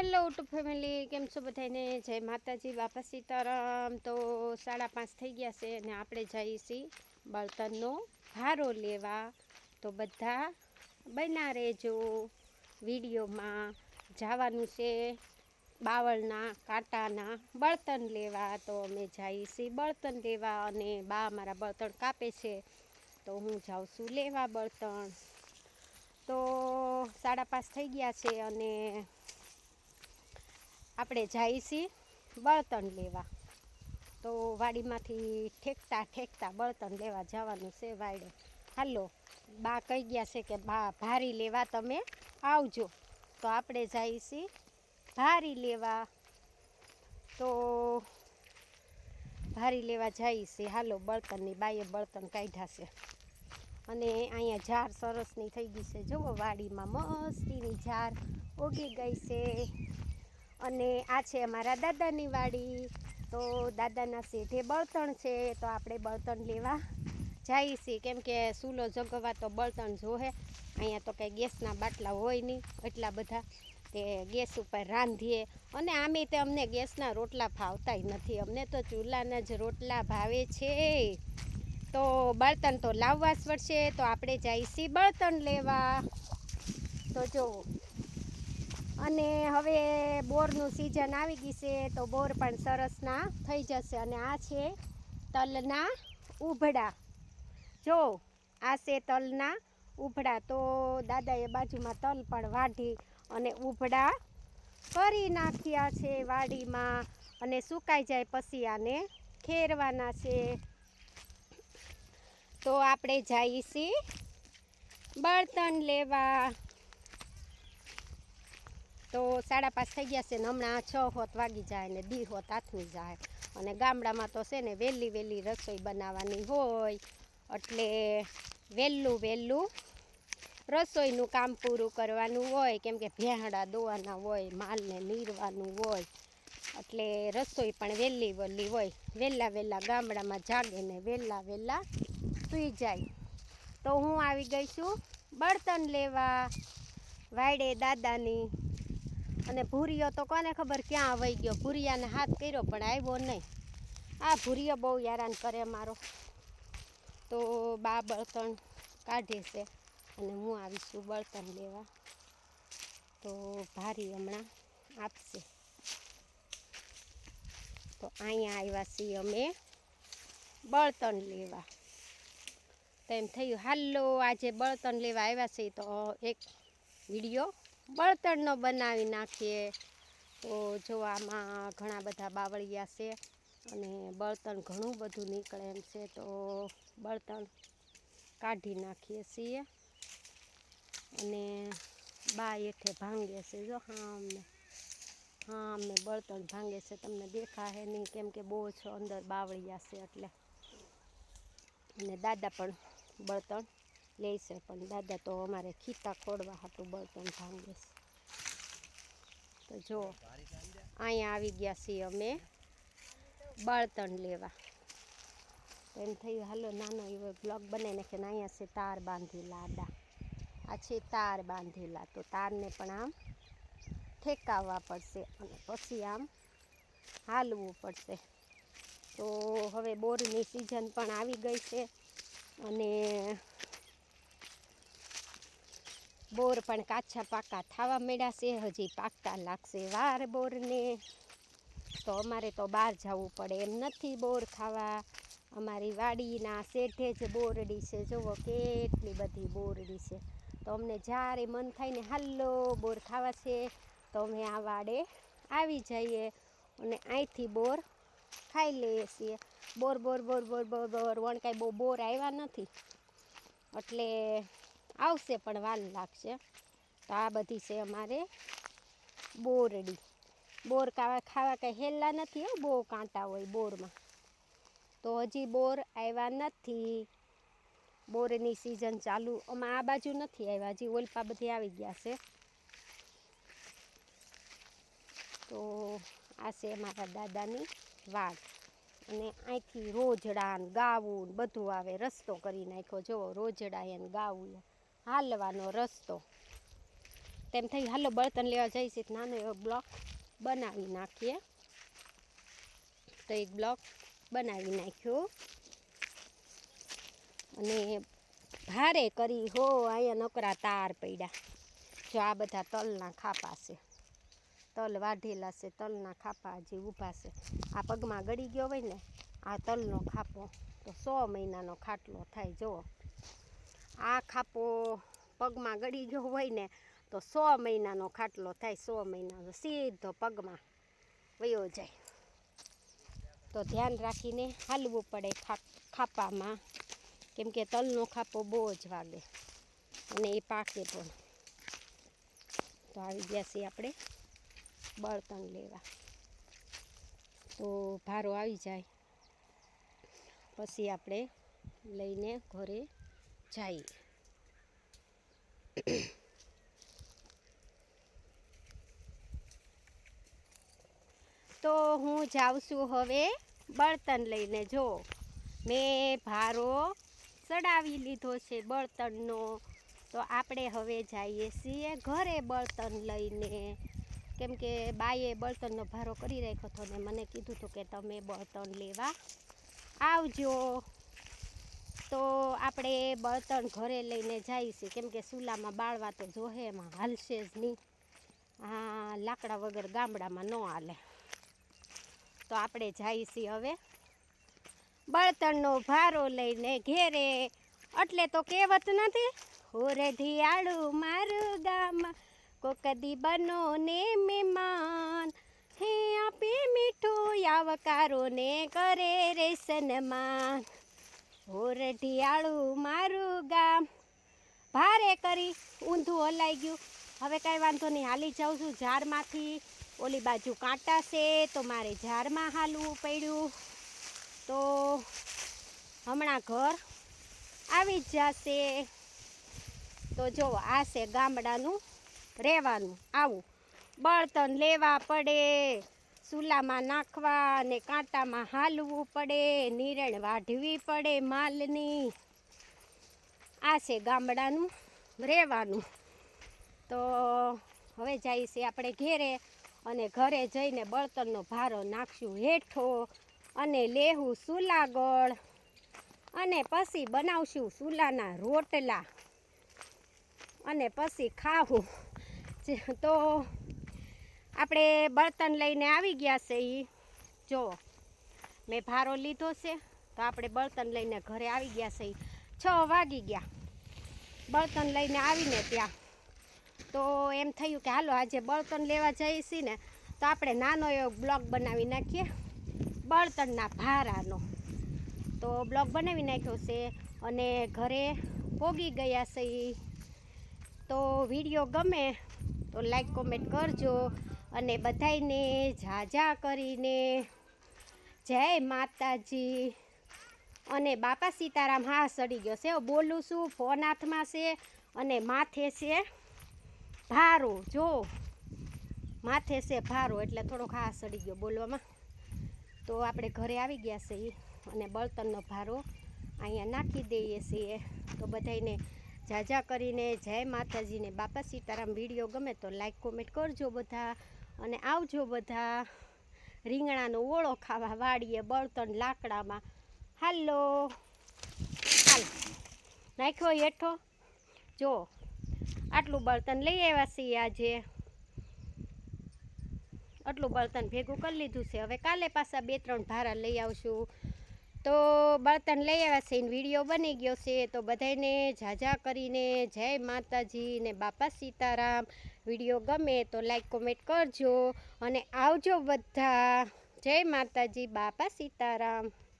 Hello two family, કેમ છો બધાને જય માતાજી, બાપા સીતારામ. તો સાડા પાંચ થઈ ગયા છે અને આપણે જઈએ છીએ બળતણનો ભારો લેવા. તો બધા બના રહેજો વિડીયોમાં. જવાનું છે બાવળના કાંટાના બળતણ લેવા. તો અમે જઈએ છીએ બળતણ લેવા અને બા મારા બળતણ કાપે છે. તો હું જાઉં છું લેવા બળતણ. તો સાડા પાંચ થઈ ગયા છે અને આપણે જઈએ છીએ બળતણ લેવા. તો વાડીમાંથી ઠેકતા ઠેકતા બળતણ લેવા જવાનું છે વાડે. હાલો, બા કહી ગયા છે કે બા ભારી લેવા તમે આવજો. તો આપણે જઈએ છીએ ભારી લેવા. તો ભારી લેવા જઈએ છીએ હાલો, બળતણની બાઈએ બળતણ કાઢ્યા છે. અને અહીંયા ઝાર સરસની થઈ ગઈ છે. જુઓ વાડીમાં મસ્તીની ઝાર ઉગી ગઈ છે. અને આ છે અમારા દાદાની વાડી. તો દાદાના શેઠે બળતણ છે, તો આપણે બળતણ લેવા જઈએ છીએ કેમ કે સૂલો જગવા તો બળતણ જોહે. અહીંયા તો કંઈ ગેસના બાટલા હોય નહીં, એટલા બધા. તે ગેસ ઉપર રાંધીએ. અને આમે તે અમને ગેસના રોટલા ભાવતાય નથી. અમને તો ચૂલાના જ રોટલા ભાવે છે. તો બળતણ તો લાવવા જ પડશે. તો આપણે જઈશી બળતણ લેવા. તો જો અને હવે બોરનું સિઝન આવી ગઈ છે તો બોર પણ સરસના થઈ જશે અને આ છે તલના ઉભડા. જો, આ છે તલના ઉભડા. તો દાદાએ બાજુમાં તલ પણ વાઢી અને ઉભડા કરી નાખ્યા છે વાડીમાં અને સુકાઈ જાય પછી આને ખેરવાના છે. તો આપણે જઈએ બળતણ લેવા. તો સાડા પાંચ થઈ ગયા છે ને હમણાં છ હોત વાગી જાય ને દી હોત આથમી જાય. અને ગામડામાં તો છે ને વહેલી વહેલી રસોઈ બનાવવાની હોય. એટલે વહેલું વહેલું રસોઈનું કામ પૂરું કરવાનું હોય. કેમ કે ભેહડા દોવાના હોય, માલને નીરવાનું હોય. એટલે રસોઈ પણ વહેલી વહેલી હોય. વહેલા વહેલા ગામડામાં જાગે ને વહેલા વહેલા સૂઈ જાય. તો હું આવી ગઈ છું બળતણ લેવા. વાયડે દાદાની અને ભૂરિયો તો કોને ખબર ક્યાં વહી ગયો? ભૂરિયાને હાથ કર્યો, પણ આવ્યો નહીં. આ ભૂરિયો બહુ હેરાન કરે મારો. તો બા બળતણ કાઢે છે અને હું આવીશું બળતણ લેવા. તો ભારી હમણાં આપશે. તો અહીંયા આવ્યા છીએ અમે બળતણ લેવા. તો એમ થયું, હાલો, આજે બળતણ લેવા આવ્યા છીએ. તો એક વીડિયો બળતણનો બનાવી નાખીએ. તો જો આમાં ઘણા બધા બાવળિયા છે અને બળતણ ઘણું બધું નીકળે એમ છે. તો બળતણ કાઢી નાખીએ છીએ અને બા એઠે ભાંગે છે. જો હા અમને હા અમને બળતણ ભાંગે છે. તમને દેખાશે નહીં કેમ કે બહુ છો અંદર બાવળિયા છે એટલે. અને દાદા પણ બળતણ લે પણ દાદા તો અમારે ખીતા ખોડવા હાટું બળતણ ભાંગે છે. તો જો, અહીંયા આવી ગયા છીએ અમે બળતણ લેવા. એમ થયું, હાલો, નાનો એવો બ્લોક બનાવી નાખે ને અહીંયા છે તાર બાંધેલા આડા. આ છે તાર બાંધેલા, તો તારને પણ આમ ઠેકાવવા પડશે અને પછી આમ હાલવું પડશે. તો હવે બોરની સિઝન પણ આવી ગઈ છે અને બોર પણ કાચા પાકા થવા માંડ્યા છે. હજી પાકતા લાગશે વાર બોરને. તો અમારે તો બહાર જવું પડે એમ નથી બોર ખાવા. અમારી વાડીના શેઠે જ બોરડી છે. જુઓ કેટલી બધી બોરડી છે. તો અમને જ્યારે મન થાય ને હાલો બોર ખાવા છે. તો અમે આ વાડે આવી જઈએ અને અહીંથી બોર ખાઈ લઈએ છીએ. બોર બોર બોર બોર બોર બોર, વણ કાંઈ બહુ બોર આવ્યા નથી. એટલે આવશે પણ વાર લાગશે. તો આ બધી છે અમારે બોરડી. બોર ખાવા ખાવા કંઈ હેલા નથી હો, બહુ કાંટા હોય બોરમાં. તો હજી બોર આવ્યા નથી. બોરની સિઝન ચાલુ, આમાં આ બાજુ નથી આવ્યા હજી ઓલપા બધી આવી ગયા છે. તો આ છે મારા દાદાની વાડ અને અહીંથી રોજડા ને ગાવું બધું આવે, રસ્તો કરી નાખ્યો. જુઓ રોજડા એને ગાવું હાલવાનો રસ્તો. તેમ થઈ હાલો બળતણ લેવા જઈશ નાનો એવો બ્લોક બનાવી નાખીએ. તો એક બ્લોક બનાવી નાખ્યો. અને ભારે કરી હો, અહીંયા નકરા તાર પડ્યા. જો આ બધા તલના ખાપા છે. તલ વાઢેલા છે, તલના ખાપા જે ઊભા છે. આ પગમાં ગળી ગયો હોય ને, આ તલનો ખાપો. તો સો મહિનાનો ખાટલો થાય, જુઓ. આ ખાપો પગમાં ગળી ગયો હોય ને, તો સો મહિનાનો ખાટલો થાય, સો મહિનાનો સીધો પગમાં વયો જાય. તો ધ્યાન રાખીને હાલવું પડે ખાપામાં. કેમ કે તલનો ખાપો બહુ જ વાગે અને એ પાકે પણ. તો આવી ગયા છીએ આપણે બળતણ લેવા. તો ભારો આવી જાય. પછી આપણે લઈને ઘરે જઈએ તો હું જાઉં છું હવે બળતણ લઈને, જો. મેં ભારો ચડાવી લીધો છે બળતણનો. તો આપણે હવે જઈએ છીએ ઘરે બળતણ લઈને. કેમ કે બાએ બળતણનો ભારો કરી રાખ્યો હતો ને મને કીધું હતું કે તમે બળતણ લેવા આવજો. તો આપણે બળતણ ઘરે લઈને છીએ કેમ કે ચૂલામાં બાળવા તો જોહે, એમાં હાલશે જ નહીં. આ લાકડા વગર ગામડામાં ન હાલે. તો આપણે જઈશી હવે બળતણનો ભારો લઈને ઘેરે. એટલે તો કહેવત નથી હોરે ધિયાળું મારું ગામ કોકદી બનો ને મહેમાન હે આપે મીઠું આવકારો ને કરે રે સન્માન હોર ઢિયાળું મારું ગામ. ભારે કરી ઊંધું હલાઈ ગયું. હવે કાંઈ વાંધો નહીં, હાલી જાઉં છું ઝાડમાંથી. ઓલી બાજુ કાંટા છે, તો મારે ઝાડમાં હાલવું પડ્યું. તો હમણાં ઘર આવી જ જશે. તો જો, આ છે ગામડાનું રહેવાનું. આવું, બળતણ લેવા પડે. ચૂલામાં નાખવા અને કાંટામાં હાલવું પડે, નિરણ વાઢવી પડે માલની. આ છે ગામડાનું રહેવાનું. તો હવે જઈએ આપણે ઘેરે અને ઘરે જઈને બળતણનો ભારો નાખશું હેઠો અને લેવું સુલાગળ અને પછી બનાવશું ચૂલાના રોટલા અને પછી ખાવું તો આપણે બળતણ લઈને આવી ગયા છે એ જુઓ મેં ભારો લીધો છે, તો આપણે બળતણ લઈને ઘરે આવી ગયા છે છ વાગી ગયા. બળતણ લઈને આવીને ત્યાં. તો એમ થયું કે હાલો આજે બળતણ લેવા જઈએ છીએ ને, તો આપણે નાનો એવો બ્લોગ બનાવી નાખીએ, બળતણના ભારાનો. તો બ્લોગ બનાવી નાખ્યો છે અને ઘરે પોગી ગયા છે. તો વીડિયો ગમે તો લાઈક, કોમેન્ટ કરજો. અને બધાયને ઝાઝા કરીને જય માતાજી. અને બાપા સીતારામ હા સડી ગયો છે. બોલું છું, ફોન હાથમાં છે અને માથે છે ભારો. જો, માથે છે ભારો, એટલે થોડોક હા સડી ગયો બોલવામાં. તો આપણે ઘરે આવી ગયા છે અને બળતણનો ભારો અહીંયા નાખી દઈએ છીએ. તો બધાયને જાજા કરીને જય માતાજીને. બાપા સીતારામ વીડિયો ગમે તો લાઈક કોમેન્ટ કરજો બધા. અને આવજો બધા. રીંગણાનો ઓળો ખાવા વાડીએ બળતણ લાકડામાં. હાલો. હાલ. નાખ્યો હેઠો? જો, આટલું બળતણ લઈ આવ્યા છીએ આજે. આટલું બળતણ ભેગું કરી લીધું છે. હવે કાલે પાછા બે ત્રણ ભારા લઈ આવશું. તો બળતણ લઈ આવ્યા છે વીડિયો બની ગયો છે. તો બધાને ઝાઝા કરીને જય માતાજી ને બાપા સીતારામ. વીડિયો ગમે તો લાઈક કોમેન્ટ કરજો અને આવજો બધા. જય માતાજી, બાપા સીતારામ.